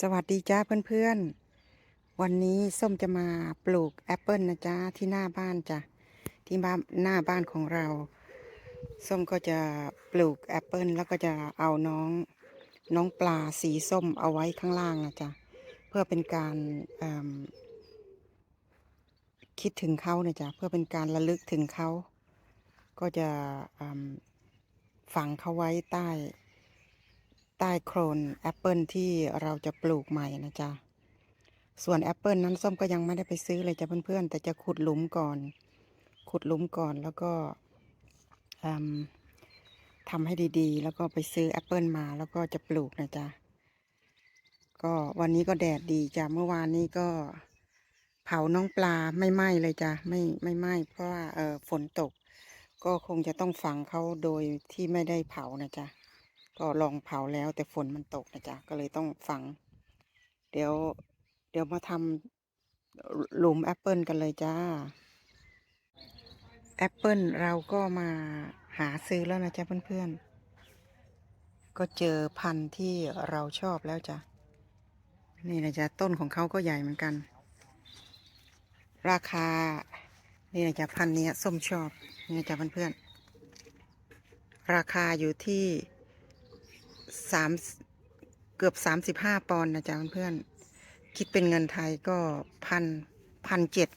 สวัสดีจ้าเพื่อนๆ วันนี้ส้มจะมาปลูกแอปเปิลนะจ๊ะที่หน้าบ้านจ้ะที่บ้านหน้าบ้านของเรา ส้มก็จะปลูกแอปเปิลแล้วก็จะเอาน้องน้องปลาสีส้มเอาไว้ข้างล่างนะจ๊ะเพื่อเป็นการคิดถึงเขานะจ๊ะเพื่อเป็นการระลึกถึงเขา ก็จะฝังเขาไว้ใต้ ใต้โคลนแอปเปิลที่เราจะปลูกใหม่นะจ๊ะ ส่วนแอปเปิลนั้นส้มก็ยังไม่ได้ไปซื้อเลยจ้ะเพื่อนๆ แต่จะขุดหลุมก่อน ขุดหลุมก่อนแล้วก็ทำให้ดีๆ แล้วก็ไปซื้อแอปเปิลมาแล้วก็จะปลูกนะจ๊ะ ก็วันนี้ก็แดดดีจ้ะ เมื่อวานนี้ก็เผาน้องปลาไม่ไหม้เลยจ้ะ ไม่ไม่ไหม้เพราะว่าเออฝนตก ก็คงจะต้องฝังเขาโดยที่ไม่ได้เผานะจ๊ะ ก็ลองเผาแล้วแต่ฝนมันตกนะจ๊ะก็เลยต้องฝัง เดี๋ยว เดี๋ยวมาทำหลุมแอปเปิลกันเลยจ้าแอปเปิลเราก็มาหาซื้อแล้วนะจ๊ะเพื่อนๆ ก็เจอพันธุ์ที่เราชอบแล้วจ้ะ นี่นะจ๊ะต้นของเขาก็ใหญ่เหมือนกัน ราคา นี่นะจ๊ะพันธุ์นี้ส้มชอบ นี่นะจ๊ะเพื่อนๆ ราคาอยู่ที่ สามเกือบสามสิบห้าปอนด์นะจ๊ะเพื่อนๆคิดเป็นเงินไทยก็พันพันเจ็ด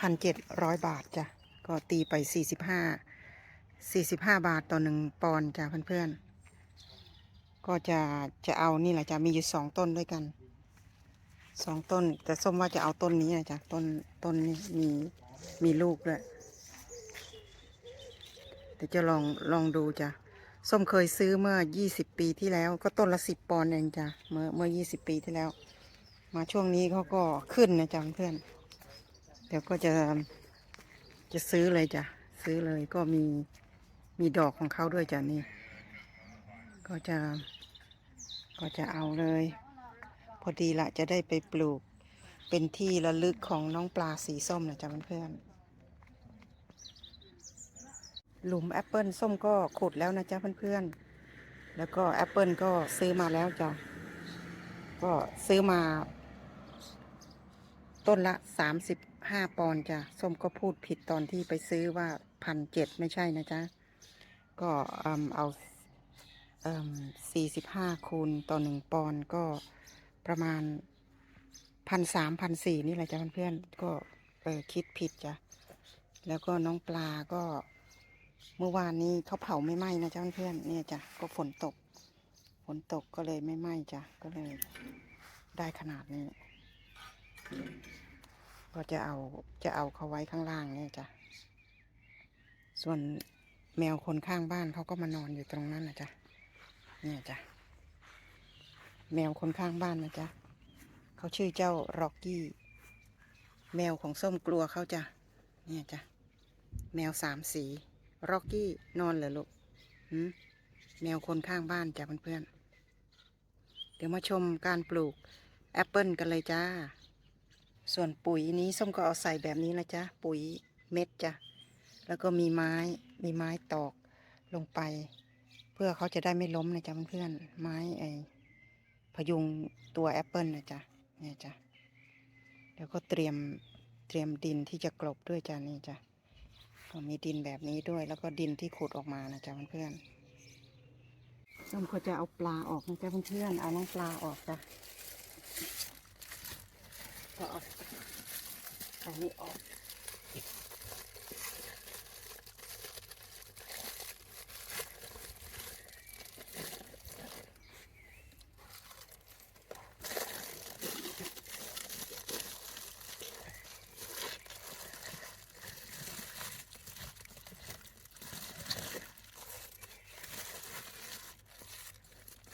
พันเจ็ดร้อยบาทจ้ะก็ตีไปสี่สิบห้าสี่สิบห้าบาทต่อหนึ่งปอนด์จ้ะเพื่อนๆก็จะจะเอานี่แหละจ้ะมีอยู่สองต้นด้วยกันสองต้น แต่ส้มว่าจะเอาต้นนี้นะจ๊ะต้นต้นนี้มีมีลูกด้วยเดี๋ยวจะลองลองดูจ้ะ ส้มเคยซื้อเมื่อ20ปีที่แล้ว ก็ต้นละ10ปอนด์เองจ้ะเมื่อเมื่อ20ปีที่แล้ว มาช่วงนี้เขาก็ขึ้นนะจ๊ะเพื่อน เดี๋ยวก็จะจะซื้อเลยจ้ะซื้อเลยก็มีมีดอกของเขาด้วยจ้ะนี่ ก็จะก็จะเอาเลย พอดีละจะได้ไปปลูกเป็นที่ระลึกของน้องปลาสีส้มนะจ๊ะเพื่อนๆ หลุมแอปเปิลส้มก็ขุดแล้วนะจ๊ะเพื่อนๆ แล้วก็แอปเปิลก็ซื้อมาแล้วจ้ะ ก็ซื้อมา ต้นละสามสิบห้าปอนด์จ้ะ ส้มก็พูดผิดตอนที่ไปซื้อว่าพันเจ็ดไม่ใช่นะจ๊ะ ก็อืมเอาสี่สิบห้าคูณต่อหนึ่งปอนด์ก็ประมาณพันสามพันสี่นี่แหละจ้ะเพื่อนๆ ก็เออคิดผิดจ้ะ แล้วก็น้องปลาก็ เมื่อวานนี้เขาเผาไม่ไหม้นะจ๊ะเพื่อนเนี่ยจ้ะก็ฝนตก ฝนตกก็เลยไม่ไหม้จ้ะก็เลย ได้ขนาดนี้ ก็จะเอาจะเอาเขาไว้ข้างล่างเนี่ยจ้ะส่วนแมวคนข้างบ้านเขาก็มานอนอยู่ตรงนั้นนะจ๊ะเนี่ยจ้ะแมวคนข้างบ้านนะจ๊ะเขาชื่อเจ้าร็อกกี้ แมวของส้มกลัวเขาจ้ะเนี่ยจ้ะแมวสามสี ร็อกกี้นอนเหรอลูกแมวคนข้างบ้านจ้ะเพื่อนๆ เดี๋ยวมาชมการปลูกแอปเปิลกันเลยจ้า ส่วนปุ๋ยนี้ส้มก็เอาใส่แบบนี้นะจ๊ะ ปุ๋ยเม็ดจ้ะ แล้วก็มีไม้ มีไม้ตอกลงไป เพื่อเขาจะได้ไม่ล้มนะจ๊ะเพื่อนๆ ไม้ไอพยุงตัวแอปเปิลนะจ๊ะ เนี่ยจ้ะเดี๋ยวก็เตรียมเตรียมดินที่จะกลบด้วยจ้ะนี่จ้ะ ก็มีดินแบบนี้ด้วย แล้วก็ดินที่ขุดออกมานะจ๊ะเพื่อนๆส้มก็จะเอาปลาออกนะจ๊ะเพื่อนๆเอาน้องปลาออกจ้ะก็เอาอันนี้ออก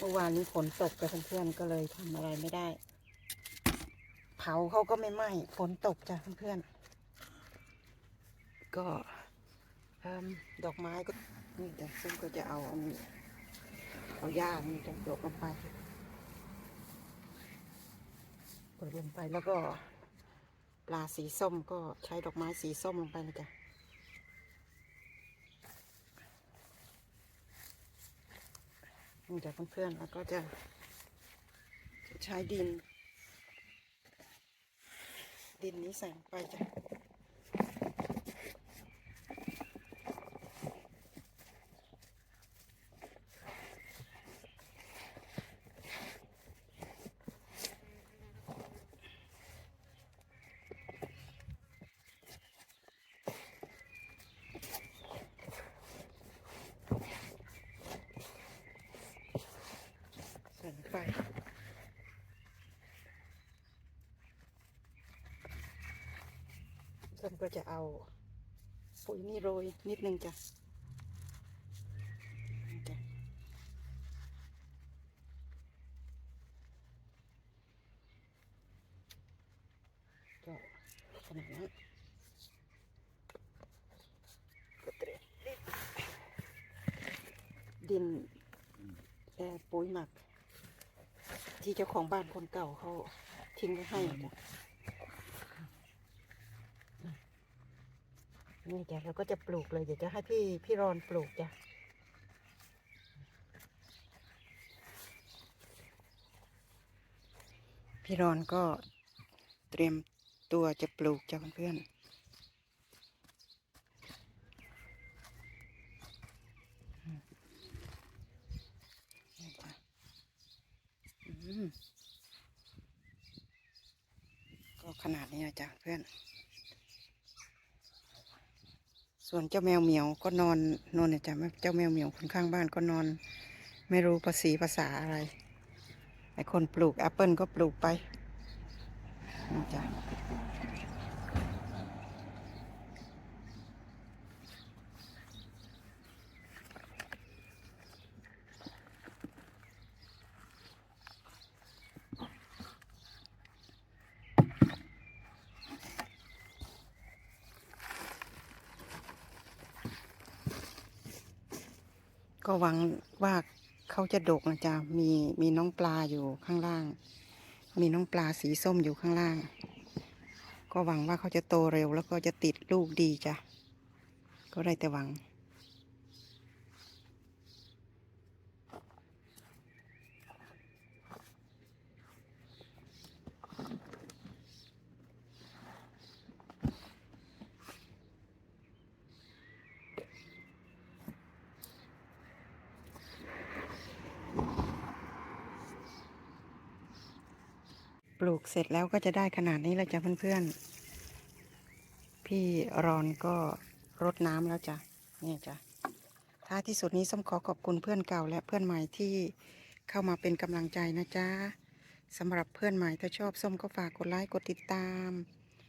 มื่อวานนี้ฝนตกกับเพื่อนๆก็เลยทำอะไรไม่ได้ เผาเขาก็ไม่ไหม้ฝนตกจ้ะเพื่อนๆก็ดอกไม้ก็นี่แต่ซึ่งก็จะเอาอันนี้เอาหญ้านี่จะโยกลงไปเปิดลงไปแล้วก็ปลาสีส้มก็ใช้ดอกไม้สีส้มลงไปนะจ๊ะ นี่จ้ะเพื่อนๆแล้วก็จะใช้ดิน ดินนี้ใส่ลงไปจ้ะ ใส่ลงไปส้ม ก็จะเอาปุ๋ยนี่โรยนิดนึงจ้ะก็ขนาดนี้ก็เตรียมดินเอ่ปุ๋ยหมัก ที่เจ้าของบ้านคนเก่าเขาทิ้งไว้ให้จ้ะ นี่จ้ะเราก็จะปลูกเลยเดี๋ยวจะให้พี่พี่รอนปลูกจ้ะพี่รอนก็เตรียมตัวจะปลูกจ้ะเพื่อนก็ขนาดนี้นะจ๊ะเพื่อน ส่วนเจ้าแมวเหมียวก็นอนนอนนะจ๊ะเจ้าแมวเหมียวคนข้างบ้านก็นอน ไม่รู้ภาษีภาษาอะไรไอคนปลูกแอปเปิลก็ปลูกไปนะจ๊ะ ก็หวังว่าเขาจะดกนะจ๊ะมีมีน้องปลาอยู่ข้างล่าง มีน้องปลาสีส้มอยู่ข้างล่าง ก็หวังว่าเขาจะโตเร็วแล้วก็จะติดลูกดีจ้ะก็ได้แต่หวัง ปลูกเสร็จแล้วก็จะได้ขนาดนี้แล้วจ้ะเพื่อนๆ พี่รอนก็รดน้ำแล้วจ้ะนี่จ้ะท้ายที่สุดนี้ส้มขอขอบคุณเพื่อนเก่าและเพื่อนใหม่ที่เข้ามาเป็นกำลังใจนะจ๊ะสำหรับเพื่อนใหม่ถ้าชอบส้มก็ฝากกดไลค์กดติดตาม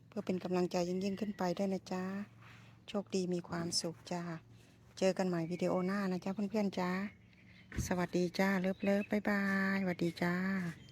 เพื่อเป็นกำลังใจยิ่งๆขึ้นไปด้วยนะจ๊ะโชคดีมีความสุขจ้าเจอกันใหม่วิดีโอหน้านะจ๊ะเพื่อนๆจ้าสวัสดีจ้าเลิฟเลิฟบ๊ายบายสวัสดีจ้า